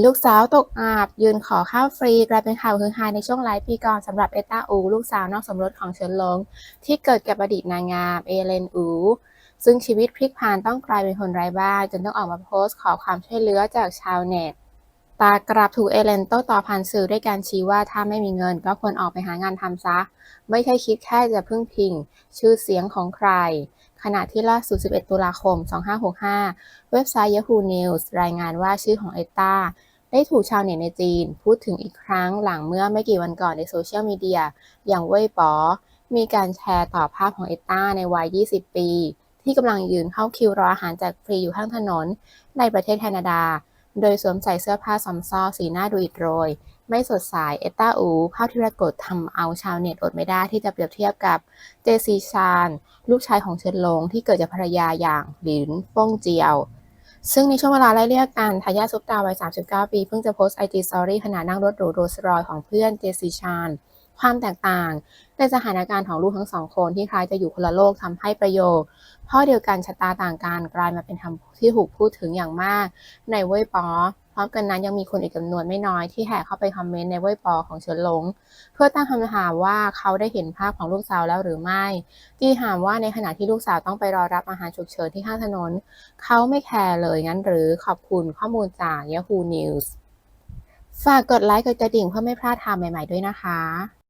ลูกสาวตกอาบ ยืนขอข้าวฟรี กลายเป็นข่าวฮือฮาในช่วงไลายปีก่อนสำหรับเอต้าอู ลูกสาวนอกสมรสของเฉินหลง ที่เกิดกับอดีตนางงาม เอเลนอูซึ่งชีวิตพลิกผันต้องกลายเป็นคนไร้บ้านจนต้องออกมาโพสต์ขอความช่วยเหลือจากชาวเน็ต ตากลับถูกเอเลนโต้ตอบผ่านสื่อด้วยการชี้ว่าถ้าไม่มีเงินก็ควรออกไปหางานทำซะ ไม่ใช่คิดแค่จะพึ่งพิง ชื่อเสียงของใคร ขณะที่ล่าสุด 11 ตุลาคม 2565 เว็บไซต์ Yahoo News รายงานว่าชื่อของเอตตาได้ถูกชาวเน็ตในจีน พูดถึงอีกครั้งหลังเมื่อไม่กี่วันก่อนในโซเชียลมีเดียอย่างเว่ยป๋อมีการแชร์ต่อภาพของเอตตาในวัย 20 ปี ที่กำลังยืนเข้าคิวรออาหารแจกฟรีอยู่ข้างถนน ในประเทศแคนาดา โดยสวมใส่เสื้อผ้าซอมซ้อสีหน้าดูอิดโรย ไม่สดใสเอตตาอู ภาพที่ปรากฏทำเอาชาวเน็ตอดไม่ได้ที่จะเปรียบเทียบกับเจซีชาน ลูกชายของเฉินหลงที่เกิดจากภรรยาอย่างหลินฟงเจียว ซึ่งในช่วงเวลาไล่เรียกกันทายาทซุปตาวัย 39 ปี เพิ่งจะโพสต์ไอจีสตอรี่ขณะนั่งรถหรูโรลส์รอยของเพื่อนเจซีชาน ความแตกต่าง ในสถานการณ์ของลูกทั้งสองคนที่คล้ายจะอยู่คนละโลกทำให้ประโยคพ่อเดียวกันชะตาต่างกันกลายมาเป็นคำที่ถูกพูดถึงอย่างมาก ในเว่ยป๋อพร้อมกันนั้นยังมีคนอีกจำนวนไม่น้อยที่แห่เข้าไปคอมเมนต์ในเว่ยปอของเฉินหลง เพื่อตั้งคำถามว่าเขาได้เห็นภาพของลูกสาวแล้วหรือไม่ ที่ถามว่าในขณะที่ลูกสาวต้องไปรอรับอาหารฉุกเฉินที่ข้างถนน เขาไม่แคร์เลยงั้นหรือขอบคุณข้อมูลจาก Yahoo News ฝากกดไลค์กดกระดิ่งเพื่อไม่พลาดข่าวใหม่ๆด้วยนะคะ